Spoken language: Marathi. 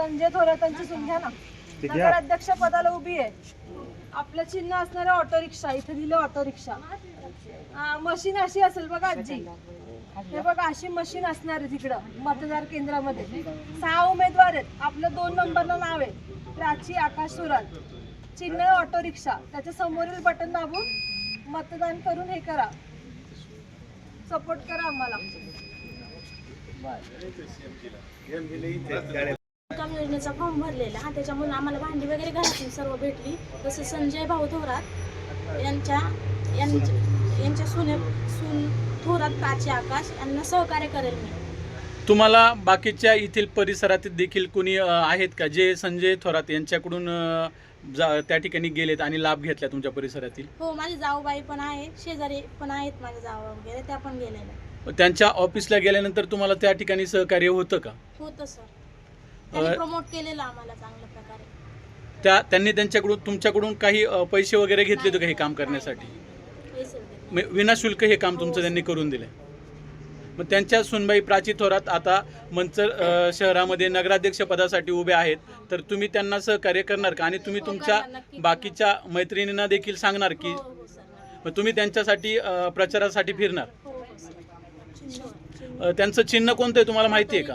संजय थोरातांची सून घ्या ना. नगराध्यक्ष पदाला उभी आहे. आपलं चिन्ह असणाऱ्या ऑटो रिक्षा इथे दिलं ऑटो रिक्षा. मशीन अशी असेल बघा आजी. हे बघा अशी मशीन असणार आहे तिकडं मतदार केंद्रामध्ये. सहा उमेदवार आहेत. आपलं दोन नंबरला नाव आहे. प्राची आकाश सुरात चिन्ह आहे ऑटो रिक्षा. त्याच्या समोरील बटन दाबून मतदान करून हे करा. सपोर्ट करा आम्हाला. काम योजनेचा फॉर्म भरलेला. हा त्याच्यामुळे आम्हाला भांडी वगैरे घरातून सर्व भेटली. तसे संजय भाऊ थोरात यांच्या यांच्या यांच्या सुने सून थोरात प्राची आकाश यांना सहकार्य करेल मी. तुम्हाला बाकीच्या येथील परिसरात देखील कोणी अ, आहेत का? जे संजय थोरात यांच्याकडून अ, जा- त्या ठिकाणी गेलेत आणि लाभ घेतला तुमच्या परिसरातील? हो माझी जाऊबाई पण आहे शेजारी पण आहेत माझ्या जावा वगैरे त्या पण गेलेल्या. त्यांच्या ऑफिसला गेल्यानंतर तुम्हाला त्या ठिकाणी सहकार्य होतं का? होतं सर. त्यांनी प्रमोट केलेलं आम्हाला चांगल्या प्रकारे. त्या त्यांनी त्यांच्याकडून तुमच्याकडून काही अ, पैसे वगैरे घेतले होते का हे काम करण्यासाठी? पैसे वगैरे. म- विनाशुल्क हे काम तुमचं त्यांनी करून दिलं. मग त्यांच्या सुनबाई प्राची थोरात आता मंचर अ, शहरामध्ये नगराध्यक्ष पदासाठी उभे आहेत. तर तुम्ही त्यांना सहकार्य करणार का? आणि तुम्ही हो, तुमच्या करणार, नक्की करणार. बाकीच्या मैत्रिणींना देखील सांगणार की हो हो सर मग तुम्ही त्यांच्यासाठी अ, प्रचारासाठी फिरणार? हो हो सर चिन्ह- चिन्ह. अ, त्यांचं चिन्ह कोणतं आहे तुम्हाला माहिती आहे का.